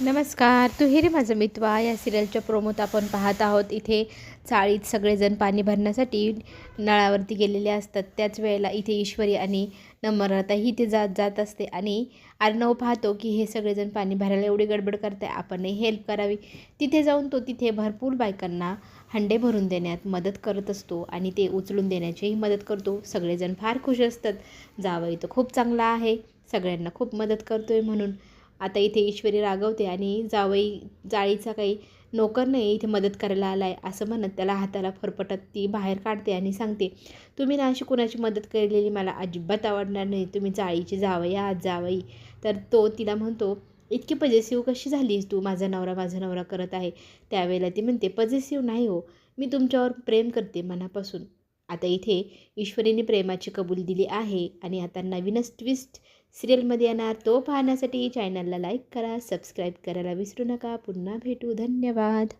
नमस्कार तू हे रे माझं मित्वा. या सिरियलच्या प्रोमोत आपण पाहत आहोत. इथे चाळीत सगळेजण पाणी भरण्यासाठी नळावरती गेलेले असतात. त्याच वेळेला इथे ईश्वरी आणि नम्रताही इथे जात जात असते. आणि अर्णव पाहतो की हे सगळेजण पाणी भरायला एवढी गडबड करते आपणही हेल्प करावी. तिथे जाऊन तो तिथे भरपूर बायकांना हंडे भरून देण्यात मदत करत असतो आणि ते उचलून देण्याचीही मदत करतो. सगळेजण फार खुश असतात. जावई तो खूप चांगला आहे. सगळ्यांना खूप मदत करतोय म्हणून. आता इथे ईश्वरी रागवते आणि जावई जाळीचा काही नोकर नाही इथे मदत करायला आला आहे असं म्हणत त्याला हाताला फरफटत ती बाहेर काढते आणि सांगते तुम्ही ना अशी कोणाची मदत केलेली मला अजिबात आवडणार नाही तुम्ही जाळीची जावई आज जावई. तर तो तिला म्हणतो इतकी पजेसिव्ह कशी झालीस तू? माझा नवरा माझा नवरा करत आहे. त्यावेळेला ती म्हणते पजेसिव्ह नाही हो मी तुमच्यावर प्रेम करते मनापासून. आता इथे ईश्वरीने प्रेमाची कबूल दिली आहे आणि आता नवीनच ट्विस्ट सिरियलमध्ये येणार. तो पाहण्यासाठी चॅनलला लाईक करा सबस्क्राईब करायला विसरू नका. पुन्हा भेटू. धन्यवाद.